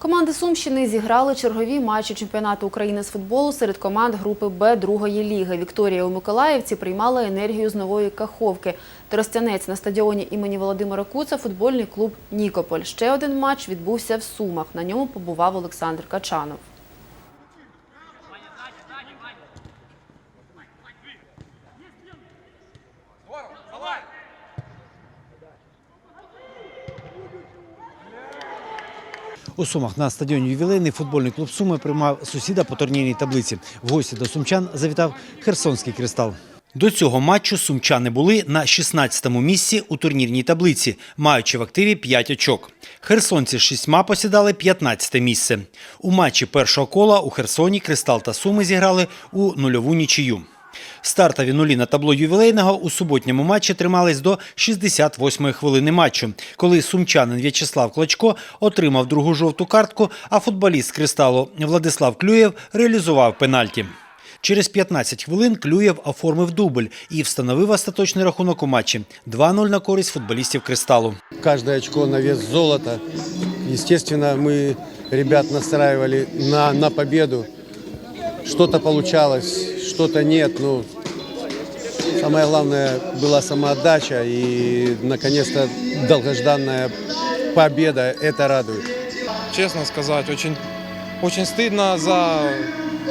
Команди Сумщини зіграли чергові матчі чемпіонату України з футболу серед команд групи Б другої ліги. Вікторія у Миколаївці приймала енергію з нової Каховки. Тростянець на стадіоні імені Володимира Куца футбольний клуб Нікополь. Ще один матч відбувся в Сумах. На ньому побував Олександр Качанов. У Сумах на стадіоні ювілейний футбольний клуб Суми приймав сусіда по турнірній таблиці. В гості до сумчан завітав Херсонський кристал. До цього матчу сумчани були на 16-му місці у турнірній таблиці, маючи в активі 5 очок. Херсонці з шістьма посідали 15-те місце. У матчі першого кола у Херсоні Кристал та Суми зіграли у нульову нічию. Стартові нулі на табло ювілейного у суботньому матчі тримались до 68-ї хвилини матчу, коли сумчанин В'ячеслав Клочко отримав другу жовту картку, а футболіст кристалу Владислав Клюєв реалізував пенальті. Через 15 хвилин Клюєв оформив дубль і встановив остаточний рахунок у матчі 2-0 на користь футболістів кристалу. Каждое очко на вес золота. Естественно, мы ребят настраивали на, на победу. Что-то получалось, что-то нет. Ну, самое главное была самоотдача и, наконец-то, долгожданная победа. Это радует. честно сказать, очень, очень стыдно за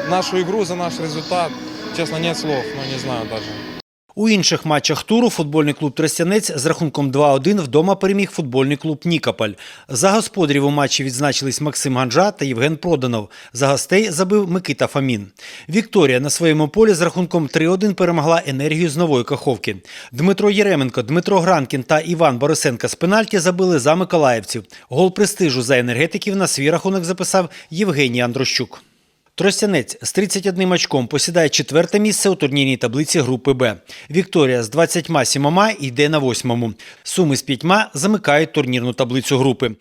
нашу игру, за наш результат. Честно, нет слов, ну не знаю даже. У інших матчах туру футбольний клуб Тростянець з рахунком 2-1 вдома переміг футбольний клуб Нікополь. За господарів у матчі відзначились Максим Ганжа та Євген Проданов. За гостей забив Микита Фамін. Вікторія на своєму полі з рахунком 3-1 перемогла енергію з нової каховки. Дмитро Єременко, Дмитро Гранкін та Іван Борисенко з пенальті забили за миколаївців. Гол престижу за енергетиків на свій рахунок записав Євгеній Андрощук. Тростянець з 31 очком посідає четверте місце у турнірній таблиці групи Б. Вікторія з 27 йде на восьмому. Суми з п'ятьма замикають турнірну таблицю групи.